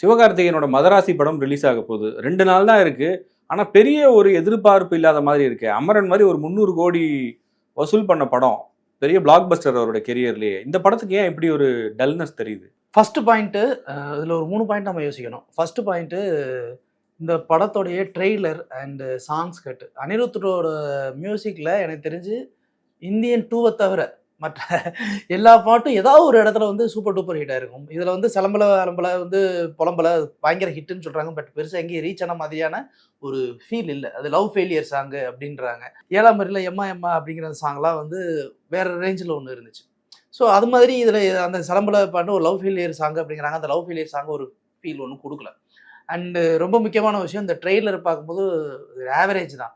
சிவகார்த்திகேயனோட மதராசி படம் ரிலீஸ் ஆக போகுது. ரெண்டு நாள் தான் இருக்கு. ஆனால் பெரிய ஒரு எதிர்பார்ப்பு இல்லாத மாதிரி இருக்கு. அமரன் மாதிரி ஒரு முந்நூறு கோடி வசூல் பண்ண படம். பெரிய பிளாக் பஸ்டர் அவரோட கெரியர்லேயே இந்த படத்துக்கு ஏன் இப்படி ஒரு டல்னஸ் தெரியுது? ஃபஸ்ட்டு பாயிண்ட்டு இதில் ஒரு மூணு பாயிண்ட் நம்ம யோசிக்கணும். ஃபஸ்ட்டு பாயிண்ட்டு இந்த படத்தோடைய ட்ரெய்லர் அண்டு சாங்ஸ் கட்டு. அனிருத்தரோட மியூசிக்கில் எனக்கு தெரிஞ்சு இந்தியன் டூவை தவிர மற்ற எல்லா பாட்டும் ஏதாவது ஒரு இடத்துல வந்து சூப்பர் டூப்பர் ஹிட்டாக இருக்கும் இதில் வந்து சிலம்பல அலம்பல வந்து புலம்பல பயங்கர ஹிட்டுன்னு சொல்கிறாங்க பட் பெருசாக எங்கேயும் ரீச் ஆன மாதிரியான ஒரு ஃபீல் இல்லை. அது லவ் ஃபெயிலியர் சாங்கு அப்படின்றாங்க. ஏழாம் மரியில் எம்மா எம்மா அப்படிங்கிற சாங்லாம் வந்து வேற ரேஞ்சில் ஒன்று இருந்துச்சு. ஸோ அது மாதிரி இதில் அந்த சிலம்பல பாட்டு ஒரு லவ் ஃபெயிலியர் சாங் அப்படிங்கிறாங்க. அந்த லவ் ஃபெயிலியர் சாங் ஒரு ஃபீல் ஒன்றும் கொடுக்கல. அண்டு ரொம்ப முக்கியமான விஷயம் இந்த ட்ரெய்லர் பார்க்கும்போது ஆவரேஜ் தான்.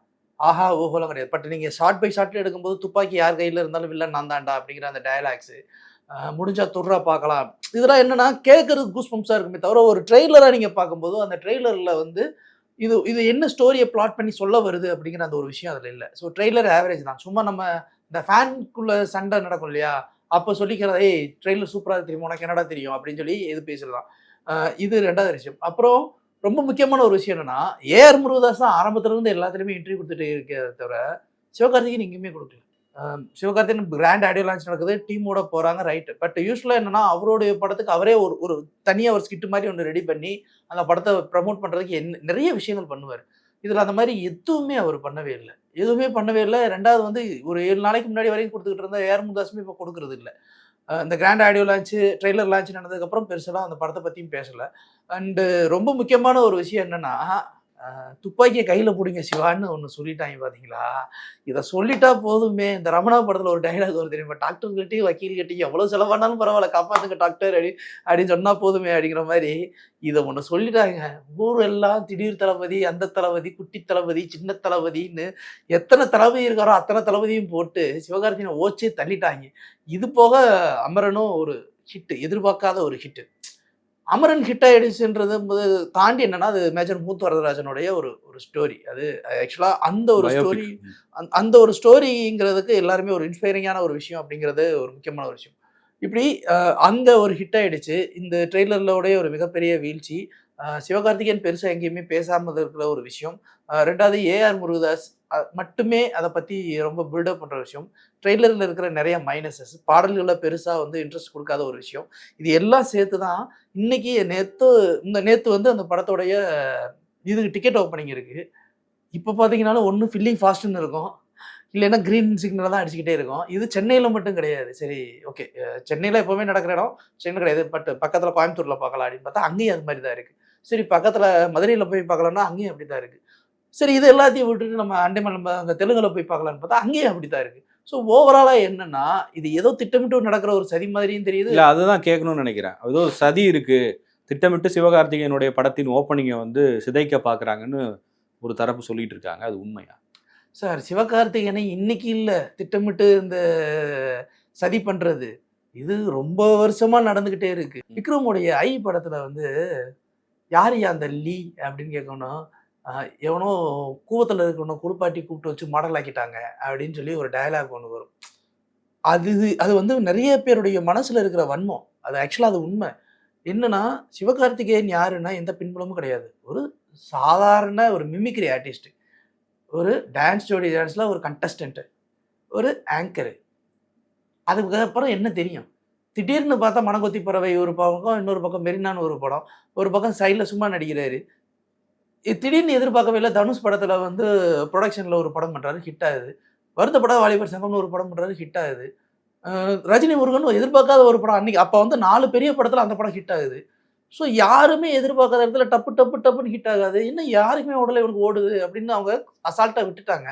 ஆஹா ஓஹோலாம் கிடையாது. பட் நீங்கள் ஷார்ட் பை ஷார்ட்ல எடுக்கும்போது துப்பாக்கி யார் கையில் இருந்தாலும் வில்லன் நான் தாண்டா அப்படிங்கிற அந்த டயலாக்ஸு முடிஞ்சா துர்ரா பார்க்கலாம். இதெல்லாம் என்னன்னா கேட்கறது கூஸ் பம்ப்ஸாக இருக்குமே தவிர ஒரு ட்ரெய்லராக நீங்கள் பார்க்கும்போது அந்த ட்ரெய்லரில் வந்து இது இது என்ன ஸ்டோரியை பிளாட் பண்ணி சொல்ல வருது அப்படிங்கிற அந்த ஒரு விஷயம் அதில் இல்லை. ஸோ ட்ரெய்லர் ஆவரேஜ் தான். சும்மா நம்ம இந்த ஃபேனுக்குள்ளே சண்டை நடக்கும் இல்லையா? அப்போ சொல்லிக்கிறத ஏய் ட்ரெயிலர் சூப்பராக தெரியும்? உனக்கு என்னடா தெரியும்? அப்படின்னு சொல்லி இது பேசலாம் இது ரெண்டாவது விஷயம். அப்புறம் ரொம்ப முக்கியமான ஒரு விஷயம் என்னன்னா ஏஆர் முருகதாஸ் தான் ஆரம்பத்துல இருந்து எல்லாத்துலேயுமே இன்டர்வியூ கொடுத்துட்டு இருக்கிறத தவிர சிவகார்த்திகேயன் எங்கேயுமே கொடுக்கல. அஹ் சிவகார்த்திகேயன் கிராண்ட் ஆடியோ லான்ச் நடக்குது டீமோட போகிறாங்க ரைட்டு பட் யூஸ்வலாக என்னன்னா அவருடைய படத்துக்கு அவரே ஒரு ஒரு தனியாக ஒரு ஸ்கிட்டு மாதிரி ஒன்று ரெடி பண்ணி அந்த படத்தை ப்ரமோட் பண்ணுறதுக்கு என்ன நிறைய விஷயங்கள் பண்ணுவார். இதில் அந்த மாதிரி எதுவுமே அவர் பண்ணவே இல்லை. எதுவுமே பண்ணவே இல்லை. ரெண்டாவது வந்து ஒரு ஏழு நாளைக்கு முன்னாடி வரைக்கும் கொடுத்துக்கிட்டு இருந்தால் ஏஆர் முருகதாஸுமே இப்போ கொடுக்கறது இல்லை. இந்த grand audio launch trailer launch நடந்ததுக்கப்புறம் பெருசெல்லாம் அந்த படத்தை பற்றியும் பேசலை. அண்டு ரொம்ப முக்கியமான ஒரு விஷயம் என்னென்னா துப்பாக்கியை கையில் பிடிங்க சிவான்னு ஒன்று சொல்லிட்டாங்க பார்த்தீங்களா இதை சொல்லிட்டா போதுமே. இந்த ரமணா படத்தில் ஒரு டைலாக் வரும் தெரியுமா? டாக்டர்கிட்டையும் வக்கீல்கிட்டையும் வக்கீல் எவ்வளோ செலவானாலும் பரவாயில்ல காப்பாற்றுங்க டாக்டர் அப்படி அப்படின்னு சொன்னால் போதுமே அப்படிங்கிற மாதிரி இதை ஒன்று சொல்லிட்டாங்க. ஊரெல்லாம் திடீர் தளபதி அந்த தளபதி குட்டி தளபதி சின்ன தளபதின்னு எத்தனை தளபதி இருக்காரோ அத்தனை தளபதியும் போட்டு சிவகார்த்தியனை ஓச்சே தள்ளிட்டாங்க. இது போக அமரனும் ஒரு ஹிட்டு எதிர்பார்க்காத ஒரு ஹிட்டு அமரன் ஹிட் ஆயிடுச்சுன்றது தாண்டி என்னன்னா அது மேஜர் மூத்து வரதராஜனுடைய ஒரு ஒரு ஸ்டோரி அது ஆக்சுவலா அந்த ஒரு. ஸ்டோரி அந்த- அந்த ஒரு ஸ்டோரிங்கிறதுக்கு எல்லாருமே ஒரு இன்ஸ்பைரிங்கான ஒரு விஷயம் அப்படிங்கிறது ஒரு முக்கியமான ஒரு விஷயம். இப்படி அங்க ஒரு ஹிட் ஆயிடுச்சு இந்த ட்ரெய்லர்லோடைய ஒரு மிகப்பெரிய வீழ்ச்சி சிவகார்த்திகேயன் பெருசா எங்கேயுமே பேசாம இருக்கிற ஒரு விஷயம். ரெண்டாவது ஏஆர் முருகதாஸ் மட்டுமே அதை பத்தி ரொம்ப பில்டப் பண்ற விஷயம். ட்ரெய்லரில் இருக்கிற நிறைய மைனஸஸ் பாடல்களில் பெருசா வந்து இன்ட்ரெஸ்ட் கொடுக்காத ஒரு விஷயம். இது எல்லாம் சேர்த்து தான் இன்னைக்கு நேத்து இந்த நேத்து வந்து அந்த படத்தோடைய இதுக்கு டிக்கெட் ஓப்பனிங் இருக்கு. இப்போ பார்த்தீங்கன்னாலும் ஒன்று ஃபில்லிங் ஃபாஸ்ட்னு இருக்கும். இல்லைன்னா க்ரீன் சிக்னல் தான் அடிச்சுக்கிட்டே இருக்கும். இது சென்னையில் மட்டும் கிடையாது. சரி ஓகே சென்னையில் எப்போவுமே நடக்கிற இடம் சென்னை கிடையாது. பட் பக்கத்தில் கோயம்புத்தூரில் பார்க்கலாம் அப்படின்னு பார்த்தா அங்கேயும் அது மாதிரி தான் இருக்குது சரி பக்கத்தில் மதுரையில் போய் பார்க்கலாம்னா அங்கேயும் அப்படி தான் இருக்குது சரி இது எல்லாத்தையும் விட்டுட்டு நம்ம அண்டைமல் நம்ம அங்கே தெலுங்குல போய் பார்க்கலான்னு பார்த்தா அங்கேயும் அப்படி தான் இருக்குது ஸோ ஓவராலாக என்னன்னா இது ஏதோ திட்டமிட்டு நடக்கிற ஒரு சதி மாதிரியும் தெரியுது. இல்ல அதுதான் கேட்கணும்னு நினைக்கிறேன். ஏதோ சதி இருக்கு. திட்டமிட்டு சிவகார்த்திகேயனுடைய படத்தின் ஓப்பனிங்கை வந்து சிதைக்க பாக்குறாங்கன்னு ஒரு தரப்பு சொல்லிட்டு இருக்காங்க. அது உண்மையா? சார் சிவகார்த்திகேயனை இன்னைக்கு இல்லை. திட்டமிட்டு இந்த சதி பண்றது. இது ரொம்ப வருஷமா நடந்துகிட்டே இருக்கு. விக்ரமுடைய ஐ படத்துல வந்து யார் அந்த லீ அப்படின்னு கேட்கணும் எவனோ கூவத்தில் இருக்கணும் குளிப்பாட்டி கூப்பிட்டு வச்சு மாடல் ஆக்கிட்டாங்க அப்படின்னு சொல்லி ஒரு டயலாக் ஒன்று வரும். அது அது வந்து நிறைய பேருடைய மனசில் இருக்கிற வன்மம். அது ஆக்சுவலாக அது உண்மை. என்னன்னா சிவகார்த்திகேயன் யாருன்னா எந்த பின்புலமும் கிடையாது. ஒரு சாதாரண ஒரு மிமிக்ரி ஆர்டிஸ்ட் ஒரு டான்ஸ் ஜோடி டான்ஸில் ஒரு கண்டஸ்டண்ட்டு ஒரு ஆங்கரு அதுக்கப்புறம் என்ன தெரியும்? திடீர்னு பார்த்தா மனகொத்தி பறவை ஒரு பக்கம் இன்னொரு பக்கம் மெரினான்னு ஒரு படம். ஒரு பக்கம் சைடில் சும்மா நடிக்கிறாரு. திடீர்னு எதிர்பார்க்கவே இல்லை. தனுஷ் படத்தில் வந்து ப்ரொடக்ஷனில் ஒரு படம் பண்ணுறாரு ஹிட் ஆகுது. படம் வாலிபர் சங்கம்னு ஒரு படம் பண்ணுறாரு ஹிட் ஆகுது. ரஜினி முருகன் எதிர்பார்க்காத ஒரு படம். அன்னைக்கு அப்போ வந்து நாலு பெரிய படத்தில் அந்த படம் ஹிட் ஆகுது. ஸோ யாருமே எதிர்பார்க்காத இடத்துல டப்பு டப்பு டப்புன்னு ஹிட் ஆகாது. இன்னும் யாருக்குமே உடலை இவனுக்கு ஓடுது அப்படின்னு அவங்க அசால்ட்டாக விட்டுட்டாங்க.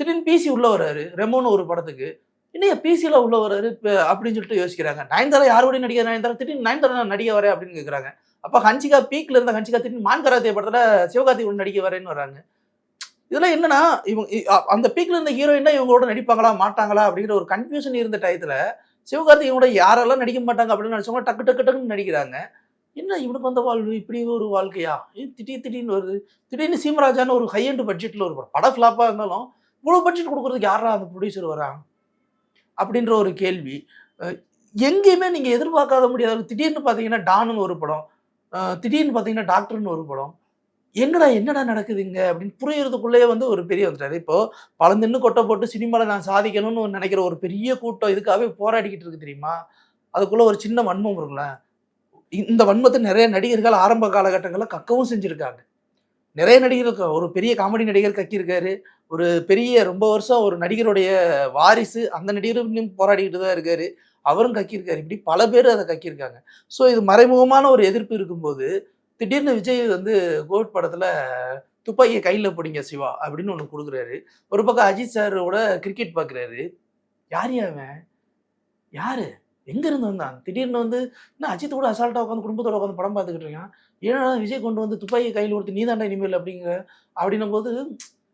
திடீர்னு பிசி உள்ளே வர்றாரு ரெமோன்னு ஒரு படத்துக்கு. இன்னும் பிசியில் உள்ளே வர்றாரு இப்போ அப்படின்னு சொல்லிட்டு யோசிக்கிறாங்க. நயன்தாரா யாரோடய நடிகர் நயன்தாரா திடீர்னு நயன்தாரா நான் நடிக்க வரேன் அப்படின்னு கேட்குறாங்க அப்போ ஹன்சிகா பீக்ல இருந்த ஹன்சிகா திரும்பி மான் கராத்தே படத்தில் ஒன்று நடிக்க வரேன்னு வராங்க இதெல்லாம் என்னன்னா இவங்க அந்த பீக்ல இருந்த ஹீரோயினா இவங்களோட நடிப்பாங்களா மாட்டாங்களா அப்படிங்கிற ஒரு கன்ஃபியூஷன் இருந்த டயத்துல சிவகார்த்திகேயனோட யாரெல்லாம் நடிக்க மாட்டாங்க அப்படின்னு நினைச்சவங்க டக்கு டக்கு டக்குன்னு நடிக்கிறாங்க. என்ன இவனுக்கு வந்த வாழ்வு? இப்படி ஒரு வாழ்க்கையா? திடீர் திடீர்னு வருது. திடீர்னு சீமராஜான்னு ஒரு ஹை எண்ட் பட்ஜெட்டில் ஒரு படம். படம் ஃப்ளாப்பாக இருந்தாலும் இவ்வளோ பட்ஜெட் கொடுக்குறதுக்கு யாரா அந்த ப்ரொடியூசர் வராங்க அப்படின்ற ஒரு கேள்வி. எங்கேயுமே நீங்கள் எதிர்பார்க்காத முடியாத திடீர்னு பார்த்தீங்கன்னா டானுன்னு ஒரு படம். திடீர்னு பார்த்தீங்கன்னா டாக்டர்னு ஒரு படம். எங்கடா என்னடா நடக்குதுங்க அப்படின்னு புரியறதுக்குள்ளேயே வந்து ஒரு பெரிய வந்துட்டாரு. இப்போ பழந்தின்னு கொட்டை போட்டு சினிமாவில் நான் சாதிக்கணும்னு நினைக்கிற ஒரு பெரிய கூட்டம் இதுக்காகவே போராடிக்கிட்டு இருக்கு தெரியுமா? அதுக்குள்ள ஒரு சின்ன வன்மம் இருக்குல்ல இந்த வன்மத்தை நிறைய நடிகர்கள் ஆரம்ப காலகட்டங்களில் கக்கவும் செஞ்சுருக்காங்க. நிறைய நடிகர்கள் ஒரு பெரிய காமெடி நடிகர் கக்கியிருக்காரு. ஒரு பெரிய ரொம்ப வருஷம் ஒரு நடிகருடைய வாரிசு அந்த நடிகரும் போராடிக்கிட்டு தான் இருக்காரு. அவரும் கக்கியிருக்காரு. இப்படி பல பேர் அதை கக்கியிருக்காங்க. ஸோ இது மறைமுகமான ஒரு எதிர்ப்பு இருக்கும்போது திடீர்னு விஜய் வந்து கோவிட் படத்தில் துப்பாக்கியை கையில் பிடிங்க சிவா அப்படின்னு ஒன்று கொடுக்குறாரு. ஒரு பக்கம் அஜித் சாரோட கிரிக்கெட் பார்க்குறாரு யார் அவன் யாரு? எங்கேருந்து வந்தான்? திடீர்னு வந்து என்ன அஜித் கூட அசால்ட்டாக உட்காந்து குடும்பத்தோட உட்காந்து படம் பார்த்துக்கிட்டு இருக்கான். ஏன்னா விஜய் கொண்டு வந்து துப்பாக்கியை கையில் கொடுத்து நீ தாண்டா இனிமேல் அப்படிங்கிற அப்படின்னும் போது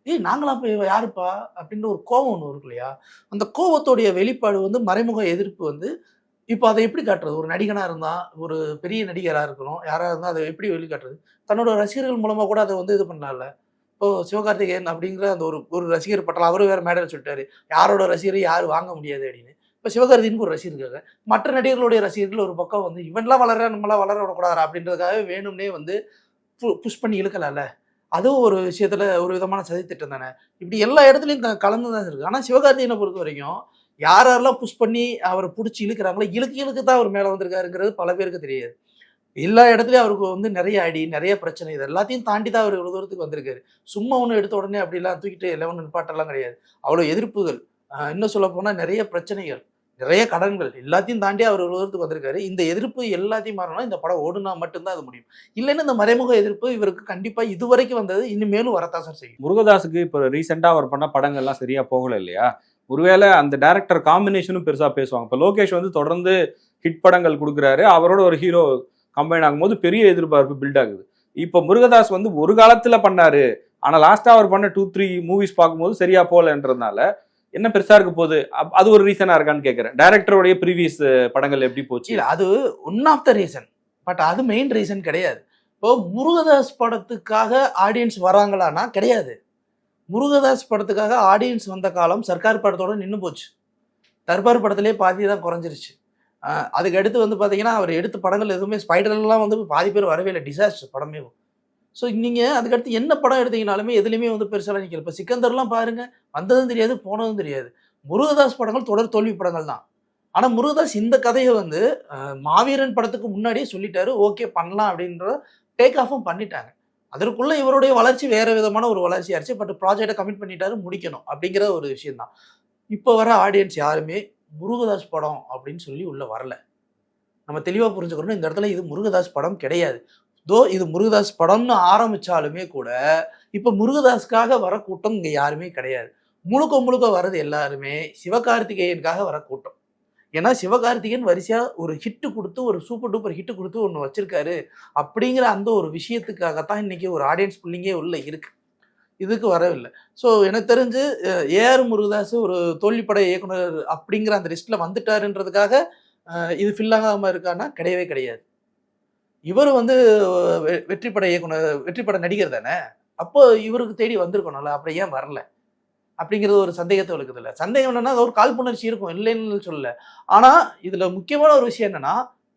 ஏய் நாங்களா போய் யாருப்பா? அப்படின்ற ஒரு கோவம் ஒன்று இருக்கு இல்லையா? அந்த கோவத்தோடைய வெளிப்பாடு வந்து மறைமுக எதிர்ப்பு வந்து இப்போ அதை எப்படி காட்டுறது? ஒரு நடிகனாக இருந்தால் ஒரு பெரிய நடிகராக இருக்கணும் யாராக இருந்தால் அதை எப்படி வெளிக்காட்டுறது? தன்னோட ரசிகர்கள் மூலமாக கூட அதை வந்து இது பண்ணலாம்ல. இப்போ சிவகார்த்திகேயன் அப்படிங்கிற அந்த ஒரு ஒரு ரசிகர் பட்டலாம் அவரும் வேறு மேடல் சொல்லிட்டாரு யாரோட ரசிகரை யார் வாங்க முடியாது அப்படின்னு. இப்போ சிவகார்த்திகனுக்கு ஒரு ரசிகர் இருக்காங்க மற்ற நடிகர்களுடைய ரசிகர்கள் ஒரு பக்கம் வந்து இவன்லாம் வளர நம்மளாம் வளர விடக்கூடாது அப்படின்றதுக்காக வேணும்னே வந்து புஷ் பண்ணி இழுக்கலாம்ல. அதுவும் ஒரு விஷயத்துல ஒரு விதமான சதித்திட்டம் தானே? இப்படி எல்லா இடத்துலையும் க- கலந்து தான் இருக்கு. ஆனால் சிவகார்த்திகனை பொறுத்த வரைக்கும் யார் யாரெல்லாம் புஷ் பண்ணி அவரை பிடிச்சி இழுக்கிறாங்களோ இழுக்கு இழுக்கு தான் அவர் மேலே வந்திருக்காருங்கிறது பல பேருக்கு தெரியாது. எல்லா இடத்துலையும் அவருக்கு வந்து நிறைய அடி நிறைய பிரச்சனை இது எல்லாத்தையும் தாண்டி தான் அவர் இவ்வளோ தூரத்துக்கு வந்திருக்காரு. சும்மா ஒன்று எடுத்த உடனே அப்படிலாம் தூக்கிட்டு லெவன் நிப்பாட்டெல்லாம் கிடையாது. அவ்வளோ எதிர்ப்புகள் இன்னும் சொல்ல போனால் நிறைய பிரச்சனைகள். நிறைய கடன்கள் எல்லாத்தையும் தாண்டி அவர் இவ்வளோ தூரத்துக்கு வந்திருக்காரு. இந்த எதிர்ப்பு எல்லாத்தையும் மாறணும் இந்த படம் ஓடுனா மட்டும்தான் அது முடியும். இல்லைன்னா இந்த மறைமுக எதிர்ப்பு இவருக்கு கண்டிப்பாக இதுவரைக்கும் வந்தது இனிமேலும் வரத்தான் சார் செய்யும். முருகதாஸுக்கு இப்போ ரீசெண்டாக அவர் பண்ண படங்கள்லாம் சரியா போகல இல்லையா? ஒருவேளை அந்த டேரக்டர் காம்பினேஷனும் பெருசாக பேசுவாங்க. இப்போ லோகேஷ் வந்து தொடர்ந்து ஹிட் படங்கள் கொடுக்குறாரு. அவரோட ஒரு ஹீரோ கம்பைன் ஆகும்போது பெரிய எதிர்பார்ப்பு பில்ட் ஆகுது. இப்போ முருகதாஸ் வந்து ஒரு காலத்தில் பண்ணாரு. ஆனால் லாஸ்ட்டாக அவர் பண்ண டூ த்ரீ மூவிஸ் பார்க்கும்போது சரியா போகலன்றதுனால என்ன பெருசா இருக்க போகுது? அப்- அது ஒரு ரீசனா இருக்கான்னு கேட்கறேன் டேரக்டருடைய ப்ரீவியஸ் படங்கள் எப்படி போச்சு? இல்ல அது one of the reason but அது மெயின் ரீசன் கிடையாது. இப்போ முருகதாஸ் படத்துக்காக ஆடியன்ஸ் வராங்களான்னா கிடையாது. முருகதாஸ் படத்துக்காக ஆடியன்ஸ் வந்த காலம் சர்க்கார் படத்தோட நின்று போச்சு. தர்பார் படத்திலே பாதி தான் குறைஞ்சிருச்சு. அதுக்கு அடுத்து வந்து பார்த்தீங்கன்னா அவர் எடுத்த படங்கள் எதுவுமே ஸ்பைடர்லாம் வந்து பாதி பேர் வரவே இல்லை. டிசாஸ்டர் படமே. ஸோ நீங்கள் அதுக்கடுத்து என்ன படம் எடுத்தீங்கனாலுமே எதுலேயுமே வந்து பெருசாக நிற்கல இப்போ சிக்கந்தர்லாம் பாருங்கள் வந்ததும் தெரியாது போனதும் தெரியாது. முருகதாஸ் படங்கள் தொடர் தோல்வி படங்கள் தான். ஆனால் முருகதாஸ் இந்த கதையை வந்து மாவீரன் படத்துக்கு முன்னாடியே சொல்லிட்டாரு ஓகே பண்ணலாம் அப்படின்ற டேக் ஆஃபும் பண்ணிட்டாங்க. அதற்குள்ளே இவருடைய வளர்ச்சி வேறு விதமான ஒரு வளர்ச்சி ஆச்சு பட் ப்ராஜெக்டை கமிட் பண்ணிட்டாரு முடிக்கணும் அப்படிங்கிற ஒரு விஷயம் தான். இப்போ வர ஆடியன்ஸ் யாருமே முருகதாஸ் படம் அப்படின்னு சொல்லி உள்ளே வரல. நம்ம தெளிவாக புரிஞ்சுக்கணும் இந்த இடத்துல இது முருகதாஸ் படம் கிடையாது. தோ இது முருகதாஸ் படம்னு ஆரம்பிச்சாலுமே கூட இப்போ முருகதாஸ்க்காக வர கூட்டம் இங்கே யாருமே கிடையாது. முழுக்க முழுக்க வர்றது எல்லாருமே சிவகார்த்திகேயனுக்காக வர கூட்டம். ஏன்னா சிவகார்த்திகேயன் வரிசையாக ஒரு ஹிட்டு கொடுத்து ஒரு சூப்பர் டூப்பர் ஹிட்டு கொடுத்து ஒன்று வச்சிருக்காரு. அப்படிங்கிற அந்த ஒரு விஷயத்துக்காகத்தான் இன்னைக்கு ஒரு ஆடியன்ஸ் புள்ளிங்கே உள்ளே இருக்கு. இதுக்கு வரவில்லை. ஸோ எனக்கு தெரிஞ்சு ஏஆர் முருகதாஸ் ஒரு தோல்விப்பட இயக்குனர் அப்படிங்கிற அந்த லிஸ்ட்டில் வந்துட்டாருன்றதுக்காக இது ஃபில் இருக்கான்னா கிடையவே கிடையாது. இவர் வந்து வெ- வெற்றிப்பட இயக்குனர் வெற்றிப்பட நடிகர் தானே? அப்போ இவருக்கு தேடி வந்திருக்கணும்ல அப்புறம் ஏன் வரல? அப்படிங்கிறது ஒரு சந்தேகத்தை இருக்குது இல்லை சந்தேகம் என்னன்னா அது ஒரு காழ்ப்புணர்ச்சி இருக்கும் இல்லைன்னு சொல்லல. ஆனால் இதில் முக்கியமான ஒரு விஷயம் என்னன்னா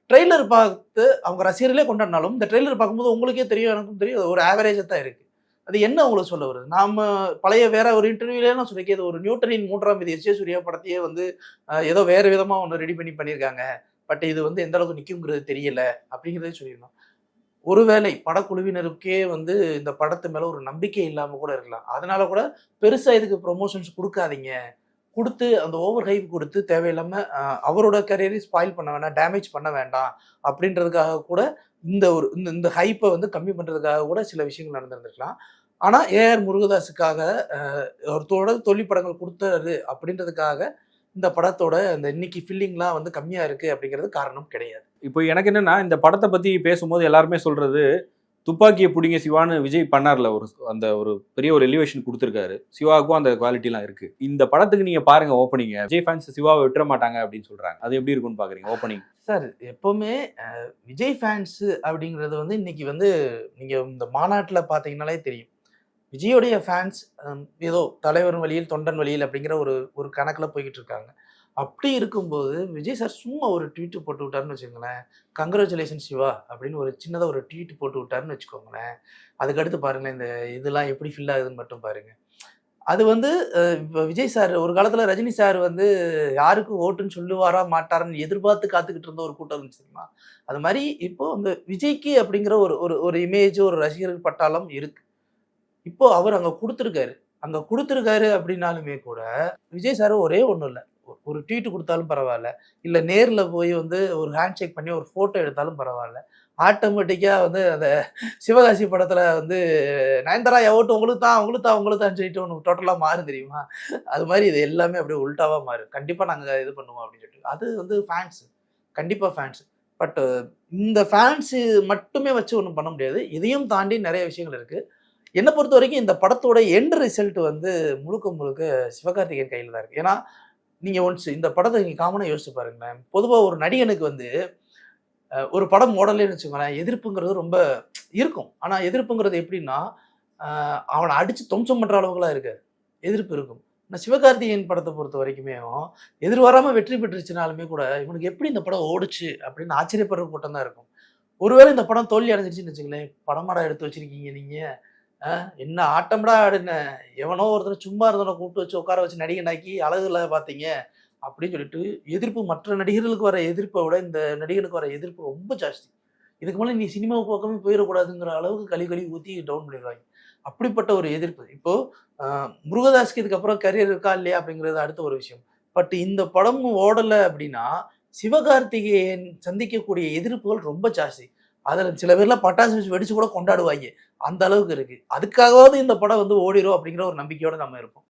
ட்ரெய்லர் பார்த்து அவங்க ரசிகர்களே கொண்டாடினாலும் இந்த ட்ரெய்லர் பார்க்கும்போது உங்களுக்கே தெரியும் எனக்கும் தெரியும் அது ஒரு ஆவரேஜாக தான் இருக்கு. அது என்ன உங்களுக்கு சொல்ல வருது? நாம பழைய வேற ஒரு இன்டர்வியூலே நான் சொல்லியிருக்கேன் இது ஒரு நியூட்டனின் மூன்றாம் விதி எஸ் சூர்யா படத்தையே வந்து ஏதோ வேற விதமாக ஒன்று ரெடி பண்ணி பண்ணியிருக்காங்க. பட் இது வந்து எந்த அளவுக்கு நிற்குங்கிறது தெரியல அப்படிங்கிறதே சொல்லியிருந்தோம் ஒருவேளை படக்குழுவினருக்கே வந்து இந்த படத்து மேலே ஒரு நம்பிக்கை இல்லாமல் கூட இருக்கலாம். அதனால கூட பெருசாக இதுக்கு ப்ரொமோஷன்ஸ் கொடுக்காதீங்க. கொடுத்து அந்த ஓவர் ஹைப் கொடுத்து தேவையில்லாமல் அவரோட கரியரை ஸ்பாயில் பண்ண வேண்டாம் டேமேஜ் பண்ண வேண்டாம் அப்படின்றதுக்காக கூட இந்த ஒரு இந்த இந்த ஹைப்பை வந்து கம்மி பண்ணுறதுக்காக கூட சில விஷயங்கள் நடந்திருந்திருக்கலாம். ஆனால் ஏஆர் முருகதாஸுக்காக ஒருத்தோட தொழில் படங்கள் கொடுத்தாரு அப்படின்றதுக்காக இந்த படத்தோட அந்த இன்னைக்கு ஃபில்லிங்லாம் வந்து கம்மியா இருக்கு அப்படிங்கிறது காரணம் கிடையாது. இப்போ எனக்கு என்னன்னா இந்த படத்தை பத்தி பேசும்போது எல்லாருமே சொல்றது துப்பாக்கியை பிடிங்க சிவான்னு விஜய் பண்ணார்ல ஒரு அந்த ஒரு பெரிய ஒரு எலிவேஷன் கொடுத்துருக்காரு. சிவாவுக்கும் அந்த குவாலிட்டிலாம் இருக்கு. இந்த படத்துக்கு நீங்க பாருங்க ஓப்பனிங்க விஜய் ஃபேன்ஸ் சிவாவை விட்டுற மாட்டாங்க அப்படின்னு சொல்றாங்க. அது எப்படி இருக்கும்னு பாக்குறீங்க ஓப்பனிங் சார் எப்பவுமே விஜய் ஃபேன்ஸ் அப்படிங்கிறது வந்து இன்னைக்கு வந்து நீங்க இந்த மாநாட்டில் பார்த்தீங்கன்னாலே தெரியும். விஜயோடைய ஃபேன்ஸ் ஏதோ தலைவன் வழியில் தொண்டன் வழியில் அப்படிங்கிற ஒரு ஒரு கணக்கில் போய்கிட்டு இருக்காங்க. அப்படி இருக்கும்போது விஜய் சார் சும்மா ஒரு ட்வீட் போட்டு விட்டாருன்னு வச்சுக்கோங்களேன். கங்க்ராச்சுலேஷன் சிவா அப்படின்னு ஒரு சின்னதாக ஒரு ட்வீட் போட்டு விட்டாருன்னு வச்சுக்கோங்களேன். அதுக்கடுத்து பாருங்களேன் இந்த இதெல்லாம் எப்படி ஃபில் ஆகுதுன்னு மட்டும் பாருங்கள் அது வந்து இப்போ விஜய் சார் ஒரு காலத்தில் ரஜினி சார் வந்து யாருக்கு ஓட்டுன்னு சொல்லுவாரா மாட்டாரான்னு எதிர்பார்த்து காத்துக்கிட்டு இருந்த ஒரு கூட்டம் இருந்துச்சுங்களா அது மாதிரி இப்போ அந்த விஜய்க்கு அப்படிங்கிற ஒரு ஒரு ஒரு இமேஜ் ஒரு ரசிகர்கள் பட்டாளம் இருக்குது இப்போ அவர் அங்க கொடுத்துருக்காரு. அங்க கொடுத்துருக்காரு அப்படின்னாலுமே கூட விஜய் சார் ஒரே ஒன்றும் இல்லை. ஒரு ட்வீட் கொடுத்தாலும் பரவாயில்ல. இல்லை நேரில் போய் வந்து ஒரு ஹேண்ட் ஷேக் பண்ணி ஒரு ஃபோட்டோ எடுத்தாலும் பரவாயில்ல. ஆட்டோமேட்டிக்காக வந்து அந்த சிவகாசி படத்தில் வந்து நயன்தாரா எவ்வளோ உங்களுக்கு தான் உங்களுக்கு தான் உங்களுக்கு தான் சொல்லிட்டு ஒன்று டோட்டலாக மாறும் தெரியுமா? அது மாதிரி இது எல்லாமே அப்படியே உல்ட்டாவாக மாறும். கண்டிப்பாக நாங்கள் இது பண்ணுவோம் அப்படின்னு சொல்லிட்டு. அது வந்து ஃபேன்ஸு கண்டிப்பாக ஃபேன்ஸு பட் இந்த ஃபேன்ஸு மட்டுமே வச்சு ஒன்றும் பண்ண முடியாது. இதையும் தாண்டி நிறைய விஷயங்கள் இருக்குது என்னை பொறுத்த வரைக்கும் இந்த படத்தோட எண்ட் ரிசல்ட் வந்து முழுக்க முழுக்க சிவகார்த்திகேயன் கையில் தான் இருக்குது ஏன்னா நீங்கள் ஒன்ஸ் இந்த படத்தை நீங்கள் காமனாக யோசிச்சு பாருங்களேன். பொதுவாக ஒரு நடிகனுக்கு வந்து ஒரு படம் ஓடலேன்னு வச்சுக்கோங்களேன் எதிர்ப்புங்கிறது ரொம்ப இருக்கும். ஆனால் எதிர்ப்புங்கிறது எப்படின்னா அவனை அடித்து துவம்சம் பண்ணுற அளவுக்குலாம் இருக்காது. எதிர்ப்பு இருக்கும். ஆனால் சிவகார்த்திகேயன் படத்தை பொறுத்த வரைக்குமே எதிர்பாராமல் வெற்றி பெற்றுச்சுனாலுமே கூட இவனுக்கு எப்படி இந்த படம் ஓடுச்சு அப்படின்னு ஆச்சரியப்படுற கூட்டம் தான் இருக்கும். ஒருவேளை இந்த படம் தோல்வி அடைஞ்சிருச்சுன்னு வச்சுங்களேன் படமாடா எடுத்து வச்சிருக்கீங்க நீங்கள் என்ன ஆட்டம்டா ஆடுன? எவனோ ஒருத்தர் சும்மா இருந்தவனை கூப்பிட்டு வச்சு உட்கார வச்சு நடிகனாக்கி அழகுல பார்த்தீங்க அப்படின்னு சொல்லிட்டு எதிர்ப்பு மற்ற நடிகர்களுக்கு வர எதிர்ப்பை விட இந்த நடிகனுக்கு வர எதிர்ப்பு ரொம்ப ஜாஸ்தி. இதுக்கு மேலே நீ சினிமா பக்கமே போயிடக்கூடாதுங்கிற அளவுக்கு கழி கழி ஊற்றி டவுன் பண்ணிடுவாங்க அப்படிப்பட்ட ஒரு எதிர்ப்பு. இப்போ முருகதாஸ்க்கு இதுக்கப்புறம் கரியர் இருக்கா இல்லையா அப்படிங்கிறது அடுத்த ஒரு விஷயம். பட் இந்த படம் ஓடலை அப்படின்னா சிவகார்த்திகேயன் சந்திக்கக்கூடிய எதிர்ப்புகள் ரொம்ப ஜாஸ்தி. அதில் சில பேர்லாம் பட்டாசு வச்சு வெடிச்சு கூட கொண்டாடுவாங்க அந்த அளவுக்கு இருக்கு. அதுக்காகவாவது இந்த படம் வந்து ஓடிடும் அப்படிங்கிற ஒரு நம்பிக்கையோட நம்ம இருப்போம்.